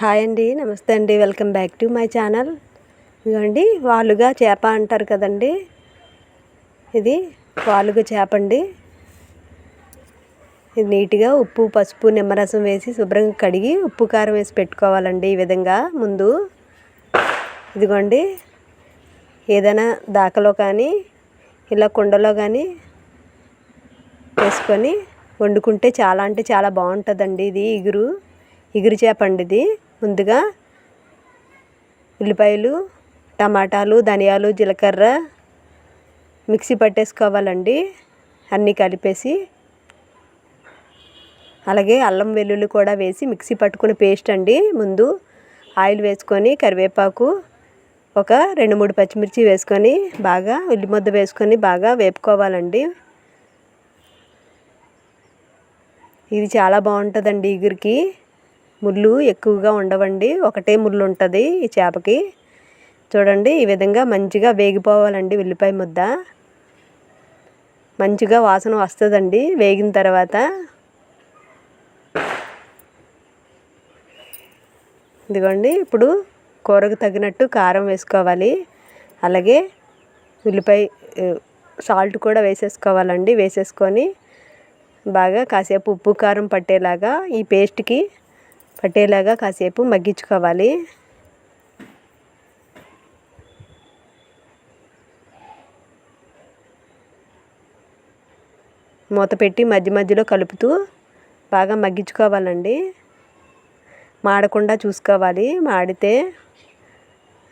Hi అండి నమస్తే అండి. Welcome back to my channel. ఇదిగోండి వాలుగా చేప అంటారు కదండి. ఇది వాలుగా చేప అండి. ఇది నీట్గా ఉప్పు పసుపు నిమ్మరసం వేసి శుభ్రంగా కడిగి ఉప్పు కారం వేసి పెట్టుకోవాలండి ఈ విధంగా ముందు. ఇదిగోండి ఏదైనా దాకలో కానీ ఇలా కుండలో కానీ వేసుకొని వండుకుంటే చాలా అంటే చాలా బాగుంటుందండి. ఇది ఇగురు ఇగురు చేప అండి ఇది. ముందుగా ఉల్లిపాయలు టమాటాలు ధనియాలు జీలకర్ర మిక్సీ పట్టేసుకోవాలండి. అన్నీ కలిపేసి అలాగే అల్లం వెల్లుల్లి కూడా వేసి మిక్సీ పట్టుకుని పేస్ట్ అండి. ముందు ఆయిల్ వేసుకొని కరివేపాకు ఒక రెండు మూడు పచ్చిమిర్చి వేసుకొని బాగా ఉల్లి ముద్ద వేసుకొని బాగా వేపుకోవాలండి. ఇది చాలా బాగుంటుందండి ఇగురికి ముళ్ళు ఎక్కువగా ఉండవండి. ఒకటే ముళ్ళు ఉంటుంది ఈ చేపకి. చూడండి ఈ విధంగా మంచిగా వేగిపోవాలండి ఉల్లిపాయ ముద్ద. మంచిగా వాసన వస్తుందండి. వేగిన తర్వాత ఇదిగోండి ఇప్పుడు కూరకు తగినట్టు కారం వేసుకోవాలి. అలాగే ఉల్లిపాయ సాల్ట్ కూడా వేసేసుకోవాలండి. వేసేసుకొని బాగా కాసేపు ఉప్పు కారం పట్టేలాగా ఈ పేస్ట్కి పట్టేలాగా కాసేపు మగ్గించుకోవాలి. మూత పెట్టి మధ్య మధ్యలో కలుపుతూ బాగా మగ్గించుకోవాలండి. మాడకుండా చూసుకోవాలి. మాడితే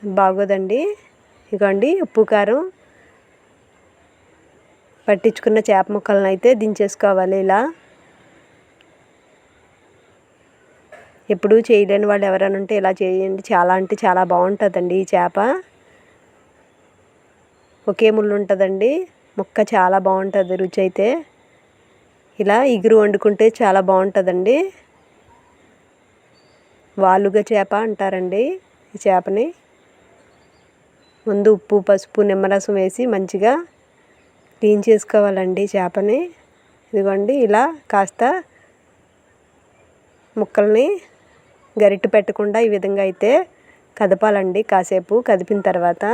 బాగోదండి. ఇగోండి ఉప్పు కారం పట్టించుకున్న చేప ముక్కలను అయితే దించేసుకోవాలి ఇలా. ఎప్పుడూ చేయలేని వాళ్ళు ఎవరైనా ఉంటే ఇలా చేయండి. చాలా అంటే చాలా బాగుంటుందండి ఈ చేప. ఒకే ముళ్ళు ఉంటుందండి. ముక్క చాలా బాగుంటుంది రుచి అయితే. ఇలా ఇగురు వండుకుంటే చాలా బాగుంటుందండి. వాలుగా చేప అంటారండి ఈ చేపని. ముందు ఉప్పు పసుపు నిమ్మరసం వేసి మంచిగా క్లీన్ చేసుకోవాలండి చేపని. ఇదిగోండి ఇలా కాస్త ముక్కల్ని గరిటె పెట్టకుండా ఈ విధంగా అయితే కదపాలండి. కాసేపు కదిపిన తర్వాత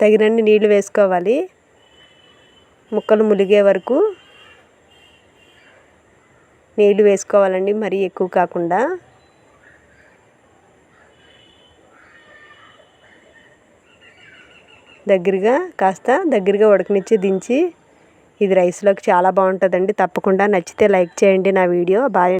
తగినన్ని నీళ్ళు వేసుకోవాలి. ముక్కలు ములిగే వరకు నీళ్ళు వేసుకోవాలండి. మరీ ఎక్కువ కాకుండా. దగ్గరగా కాస్త దగ్గరగా ఉడకనిచ్చి దించి ఇది రైస్లోకి చాలా బాగుంటుందండి. తప్పకుండా నచ్చితే లైక్ చేయండి నా వీడియో. బాగా